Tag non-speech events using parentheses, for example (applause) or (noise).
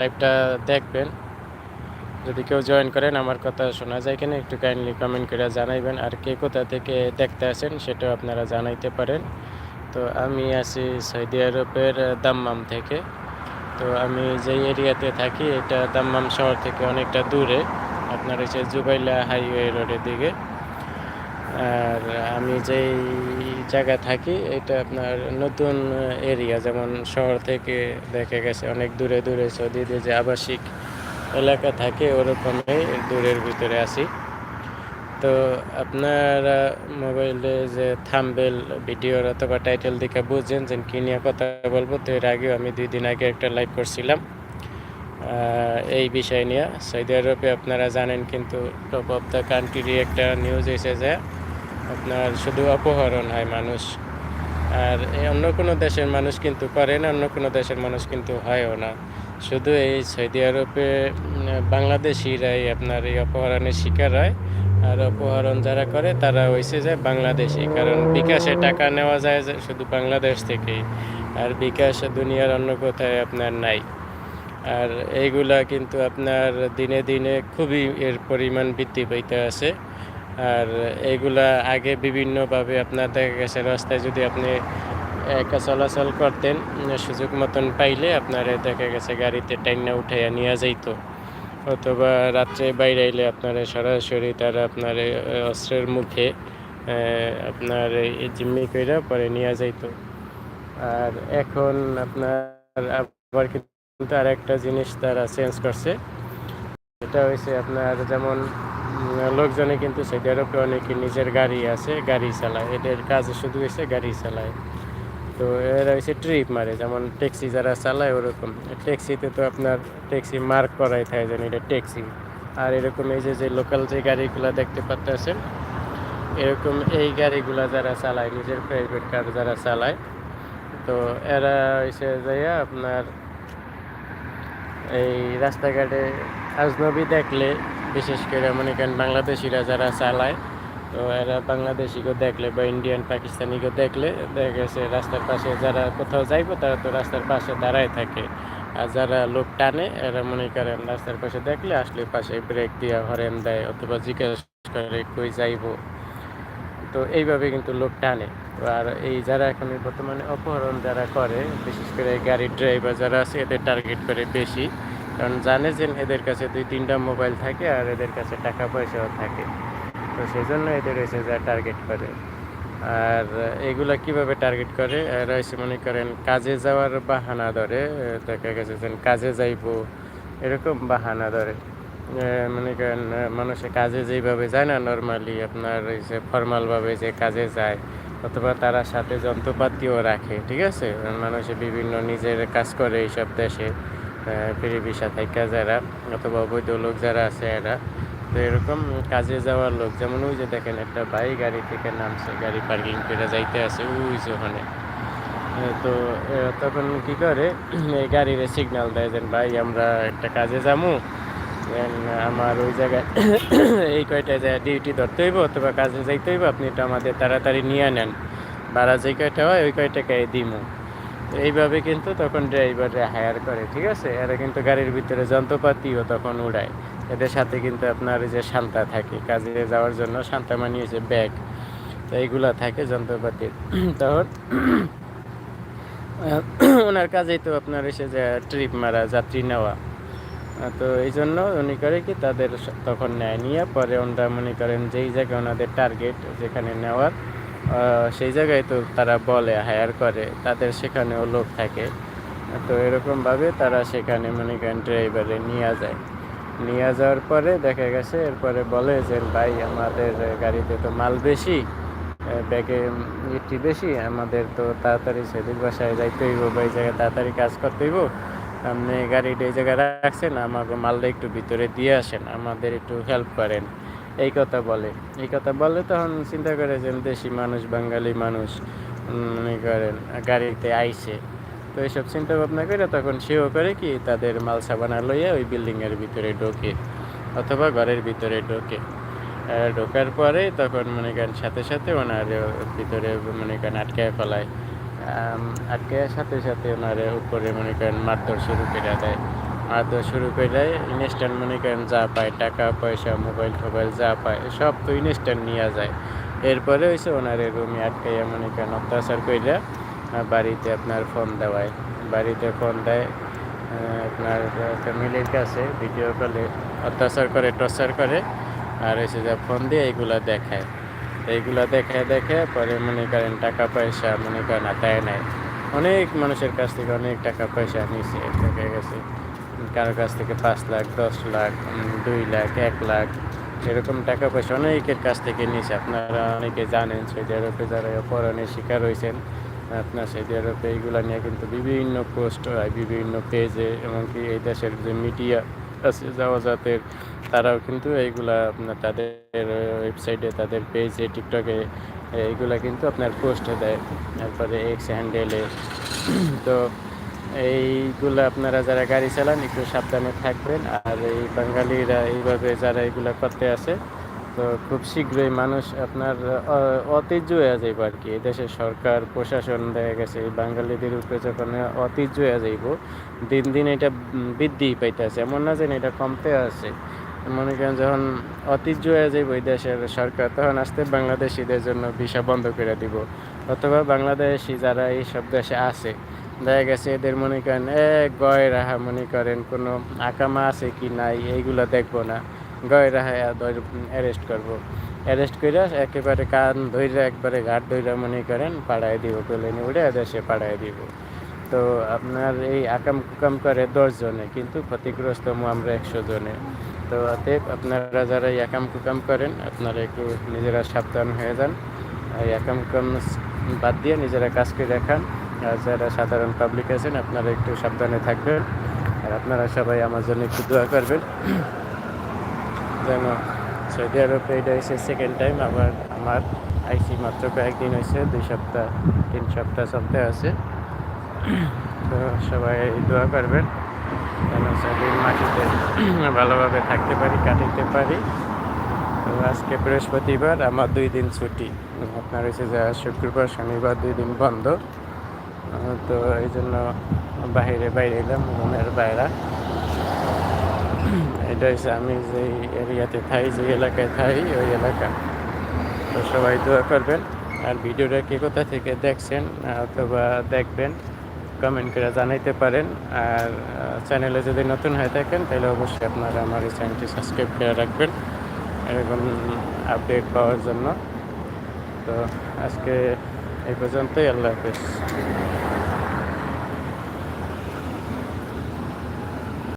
লাইভটা দেখবেন। যদি কেউ জয়েন করেন, আমার কথা শোনা যায় কিনা, একটু কাইন্ডলি কমেন্ট করে জানাইবেন। আর কে কোথা থেকে দেখতে আসেন, সেটাও আপনারা জানাইতে পারেন। তো আমি আছি সৌদি আরবের দাম্মাম থেকে। তো আমি যেই এরিয়াতে থাকি, এটা দাম্মাম শহর থেকে অনেকটা দূরে। আপনার হচ্ছে জুবাইলা হাইওয়ে রোডের দিকে। আর আমি যেই জায়গায় থাকি, এটা আপনার নতুন এরিয়া যেমন শহর থেকে দেখে গেছে অনেক দূরে দূরে সৌদিতে যে আবাসিক এলাকা থাকে, ওরকমই দূরের ভিতরে আসি তো আপনারা মোবাইলে যে থাম্বেল, ভিডিওর অথবা টাইটেল দেখে বুঝছেন যে কী নিয়ে কথা বলব, তো এর আগেও আমি দুই দিন আগে একটা লাইভ করছিলাম। এই বিষয় নিয়ে। সৌদি আরবে আপনারা জানেন কিন্তু টপ অফ দ্য কান্ট্রি একটা নিউজ এসে যে আপনার শুধু অপহরণ হয় মানুষ। আর অন্য কোনো দেশের মানুষ কিন্তু করে না, অন্য কোনো দেশের মানুষ কিন্তু হয়ও না। শুধু এই সৌদি আরবে বাংলাদেশিরাই আপনার এই অপহরণের শিকার হয়। আর অপহরণ যারা করে, তারা হয়েছে যে বাংলাদেশি। কারণ বিকাশে টাকা নেওয়া যায় শুধু বাংলাদেশ থেকেই। আর বিকাশ দুনিয়ার অন্য কোথায় আপনার নাই। আর এইগুলা কিন্তু আপনার দিনে দিনে খুবই এর পরিমাণ বৃদ্ধি পাইতে আছে। আর এইগুলা আগে বিভিন্নভাবে আপনার দেখা গেছে, রাস্তায় যদি আপনি একা চলাচল করতেন, সুযোগ মতন পাইলে আপনার দেখা গেছে গাড়িতে টাইনা উঠাইয়া নিয়ে যাইত। অথবা রাত্রে বাইরে আইলে আপনার সরাসরি তারা আপনার অস্ত্রের মুখে আপনার জিম্মি কইরা পরে নিয়ে যাইতো। আর এখন আপনার আবার কিন্তু আর একটা জিনিস তারা চেঞ্জ করছে। এটা হয়েছে আপনার যেমন লোকজনে কিন্তু সৌদি আরবে অনেকে নিজের গাড়ি আছে, গাড়ি চালায়। এদের কাজ শুধু হয়েছে গাড়ি চালায়। তো এরা হচ্ছে ট্রিপ মারে, যেমন ট্যাক্সি যারা চালায় ওরকম। ট্যাক্সিতে তো আপনার ট্যাক্সি মার্ক করাই থাকে যেন এটা ট্যাক্সি। আর এরকম এই যে যে লোকাল যে গাড়িগুলো দেখতে পাচ্ছেন এরকম এই গাড়িগুলা যারা চালায়, নিজের প্রাইভেট কার যারা চালায়, তো এরা হচ্ছে যাইয়া আপনার এই রাস্তাঘাটে আজনবী দেখলে বিশেষ করে মনে করেন বাংলাদেশিরা যারা চালায়, তো এরা বাংলাদেশিকে দেখলে বা ইন্ডিয়ান পাকিস্তানিকে দেখলে দেখা গেছে রাস্তার পাশে যারা কোথাও যাইবো তারা তো রাস্তার পাশে দাঁড়ায় থাকে। আর যারা লোক টানে, এরা মনে করেন রাস্তার পাশে দেখলে আসলে পাশে ব্রেক দিয়া, হরেন দেয় অথবা জিজ্ঞেস করে কই যাইবো। তো এইভাবে কিন্তু লোক টানে। আর এই যারা এখন বর্তমানে অপহরণ যারা করে, বিশেষ করে গাড়ির ড্রাইভার যারা আছে, এদের টার্গেট করে বেশি। কারণ জানে যে এদের কাছে দুই তিনটা মোবাইল থাকে আর এদের কাছে টাকা পয়সাও থাকে। তো সেই জন্য এদের এসে যা টার্গেট করে। আর এগুলা কীভাবে টার্গেট করে? এসে মনে করেন কাজে যাওয়ার বাহানা ধরে দেখা গেছে যে কাজে যাইবো এরকম বাহানা ধরে। মনে করেন মানুষে কাজে যেইভাবে যায় না নর্মালি আপনার যে ফর্মালভাবে যে কাজে যায়, অথবা তারা সাথে যন্ত্রপাতিও রাখে, ঠিক আছে? মানুষে বিভিন্ন নিজের কাজ করে এইসব দেশে। ফিরি ভিসা থাকা যারা, অথবা অবৈধ লোক যারা আছে এরা, তো এরকম কাজে যাওয়ার লোক, যেমন ওই যে দেখেন একটা ভাই গাড়ি থেকে নামছে, গাড়ি পার্কিং করে যাইতে আছে ওই যে ওখানে তো তখন কি করে, এই গাড়ির সিগনাল দেয় যে, ভাই, আমরা একটা কাজে দেন আমার ওই জায়গায় (coughs) এই কয়টা জায়গায় ডিউটি ধরতে হইব অথবা কাজে যাইতে হইব, আপনি এটা আমাদের তাড়াতাড়ি নিয়ে নেন। ভাড়া যে কয়টা হয়, ওই কয়টাকে দিমু। এইভাবে কিন্তু তখন ড্রাইভাররা হায়ার করে, ঠিক আছে? এরা কিন্তু গাড়ির ভিতরে যন্ত্রপাতিও তখন উড়ায়। এদের সাথে কিন্তু আপনার যে শান্তা থাকে, কাজে যাওয়ার জন্য শান্তা মানিয়েছে ব্যাগ তো এইগুলা থাকে যন্ত্রপাতির। (clears throat) তখন (clears throat) ওনার কাজেই তো আপনার এসে যে ট্রিপ মারা, যাত্রী নেওয়া। তো এই জন্য উনি করে কি তাদের তখন নেয়, নিয়ে পরে ওনারা মনে করেন যেই জায়গায় ওনাদের টার্গেট যেখানে নেওয়ার সেই জায়গায় তো তারা বলে হায়ার করে, তাদের সেখানেও লোক থাকে। তো এরকমভাবে তারা সেখানে মনে করেন ড্রাইভারে নিয়ে যায়। নিয়ে যাওয়ার পরে দেখা গেছে, এরপরে বলে যে, ভাই, আমাদের গাড়িতে তো মাল বেশি, ব্যাগে ইটি বেশি, আমাদের তো তাড়াতাড়ি সেদিক বাসায় যাইতে হইব, বা এই জায়গায় তাড়াতাড়ি কাজ করতে হইব। আপনি গাড়িটা এই জায়গায় রাখছেন, আমাকে মালটা একটু ভিতরে দিয়ে আসেন, আমাদের একটু হেল্প করেন। এই কথা বলে। এই কথা বলে তখন চিন্তা করে যে দেশি মানুষ, বাঙালি মানুষ মনে করেন, গাড়িতে আইসে তো এইসব চিন্তা ভাবনা করে তখন সেও করে কি তাদের মাল সাবানা লইয়া ওই বিল্ডিংয়ের ভিতরে ঢোকে অথবা ঘরের ভিতরে ঢোকে। ঢোকার পরে তখন মনে করেন সাথে সাথে ওনার ভিতরে মনে করেন আটকায় ফেলায়। আটকায় সাথে সাথে ওনারে উপরে মনে করেন মারধর শুরু করে দেয়। তো শুরু করলে ইনস্ট্যান্ট মনে করেন যা পায়, টাকা, পয়সা মোবাইল টোবাইল যা পায়, সব তো ইনস্ট্যান্ট নিয়ে যায়। এরপরে হয়েছে ওনার রুমে আটকাইয়া মনে করেন অত্যাচার করলে বাড়িতে আপনার ফোন দেওয়ায়। বাড়িতে ফোন দেয় আপনার ফ্যামিলির কাছে ভিডিও কলে অত্যাচার করে টর্চার করে, আর এসে যা ফোন দিয়ে এইগুলা দেখায়। এইগুলা দেখে দেখে পরে মনে করেন টাকা, পয়সা মনে করেন আর দেয় নেয়। অনেক মানুষের কাছ থেকে অনেক টাকা, পয়সা নিছে, দেখা গেছে। কারোর কাছ থেকে পাঁচ লাখ, দশ লাখ দুই লাখ, এক লাখ, এরকম টাকা পয়সা অনেকের কাছ থেকে নিয়েছে আপনারা অনেকে জানেন সৌদি আরবে যারা অপহরণের শিকার হয়েছেন আপনার সৌদি আরবে এইগুলা নিয়ে কিন্তু বিভিন্ন পোস্ট হয়, বিভিন্ন পেজে, এমনকি এই দেশের যে মিডিয়া আছে জাওয়াজাতের তারাও কিন্তু এইগুলা আপনার তাদের ওয়েবসাইটে, তাদের পেজে, টিকটকে, এইগুলা কিন্তু আপনার পোস্টে দেয়। তারপরে এক্স হ্যান্ডেলে তো এইগুলো আপনারা যারা গাড়ি চালান, একটু সাবধানে থাকবেন। আর এই বাঙালিরা এইভাবে যারা এগুলা করতে আছে, তো খুব শীঘ্রই মানুষ আপনার অ- ঐতিহ্য হয়ে যাইব আর কি। দেশের সরকার, প্রশাসন দেখা গেছে, এই বাঙালিদের উপরে যখন ঐতিহ্য হয়ে যাইব, দিন দিন এটা বৃদ্ধি পাইতেছে। এমন না যে এটা কমতে আছে। মনে করেন যখন ঐতিহ্য হয়ে যাইব এই দেশের সরকার, তখন আসতে বাংলাদেশিদের জন্য ভিসা বন্ধ করে দিব। অথবা বাংলাদেশি যারা এইসব দেশে আছে দেখা গেছে এদের মনে করেন, এ গয় রাহা মনে করেন কোনো আকামা আছে কি নাই? এইগুলো দেখব না। গয় রাহা অ্যারেস্ট করব। অ্যারেস্ট করে একেবারে কান ধৈর্য একবারে ঘাট ধৈর্য মনে করেন পাড়ায় দিব প্লেনে উঠে দেশে পাড়ায় দিব। তো আপনার এই আকাম কুকাম করে দশ জনে, কিন্তু ক্ষতিগ্রস্ত আমরা একশো জনে। তো অতএব আপনারা যারা এই আকাম কুকাম করেন, আপনারা একটু নিজেরা সাবধান হয়ে যান। এই আকাম কুকাম বাদ দিয়ে নিজেরা কাজ করে দেখান আর যারা সাধারণ পাবলিক আছেন, আপনারা একটু সাবধানে থাকবেন। আর আপনারা সবাই আমার জন্য একটু দোয়া করবেন। যেন সৌদি আরবে এটা হয়েছে সেকেন্ড টাইম আবার আমার আইসি মাত্র কয়েকদিন হয়েছে, দুই সপ্তাহ, তিন সপ্তাহ চলতে আছে। তো সবাই দোয়া করবেন, যেন সৌদির মাটিতে ভালোভাবে থাকতে পারি, কাটাতে পারি। তো আজকে বৃহস্পতিবার, আমার দুই দিন ছুটি। আপনার হয়েছে যা শুক্রবার, শনিবার দুই দিন বন্ধ। তো এই জন্য বাইরে বাইরে এলাম রুমের বাইরা। এটা হচ্ছে আমি যে এরিয়াতে থাই যে এলাকায় থাই, ওই এলাকা। তো সবাই দোয়া করবেন। আর ভিডিওটা কে কোথা থেকে দেখছেন, অথবা দেখবেন কমেন্ট করে জানাইতে পারেন। আর চ্যানেলে যদি নতুন হয়ে থাকেন, তাহলে অবশ্যই আপনারা আমার এই চ্যানেলটি সাবস্ক্রাইব করে রাখবেন। এরকম আপডেট পাওয়ার জন্য। তো আজকে এই পর্যন্তই আল্লাহ